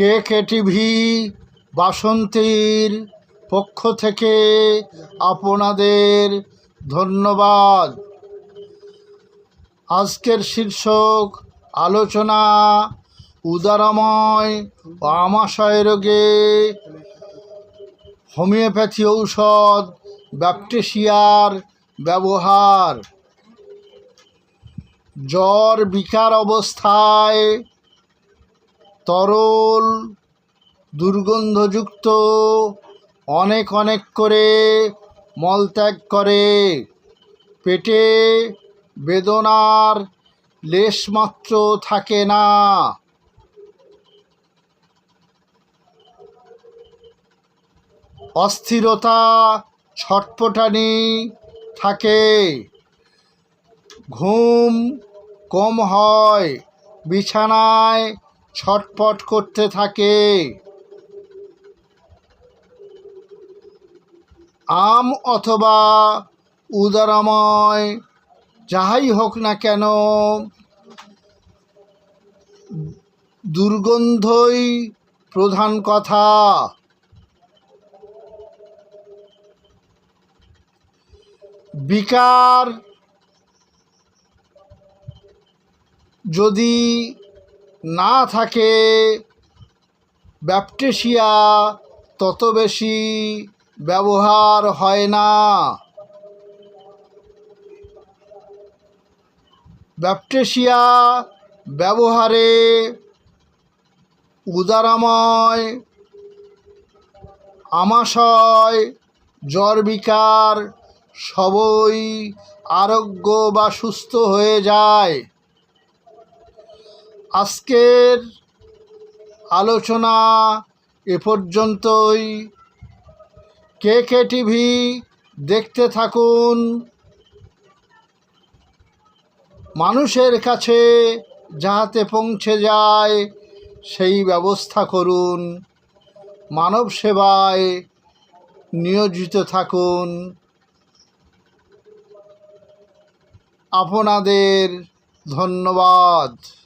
কে কে TV বাসন্তীর পক্ষ থেকে আপনাদের ধন্যবাদ। আজকের শীর্ষক আলোচনা উদারময় ও আমাশয় রোগে হোমিওপ্যাথি ঔষধ ব্যাপটেশিয়ার ব্যবহার। জ্বর, বিকার অবস্থায় তরল, দুর্গন্ধযুক্ত, অনেক অনেক করে মলত্যাগ করে। পেটে বেদনার লেশমাত্র থাকে না। অস্থিরতা ছটপটানি থাকে। ঘুম কম হয়, বিছানায় ছটপট করতে থাকে। আম অথবা উদারময়, যাহাই হোক না কেন, দুর্গন্ধই প্রধান কথা। বিকার যদি না থাকে। ব্যাপটেশিয়া, তত বেশি ব্যবহার হয় না। ব্যাপটেশিয়া ব্যবহারে উদারাময়, আমাশয় জ্বর বিকার সবই আরোগ্য বা সুস্থ হয়ে যায়। আজকের আলোচনা এ পর্যন্তই। কে কে টিভি দেখতে থাকুন। মানুষের কাছে যাহাতে পৌঁছে যায়, সেই ব্যবস্থা করুন। মানব সেবায় নিয়োজিত থাকুন। আপনাদের ধন্যবাদ।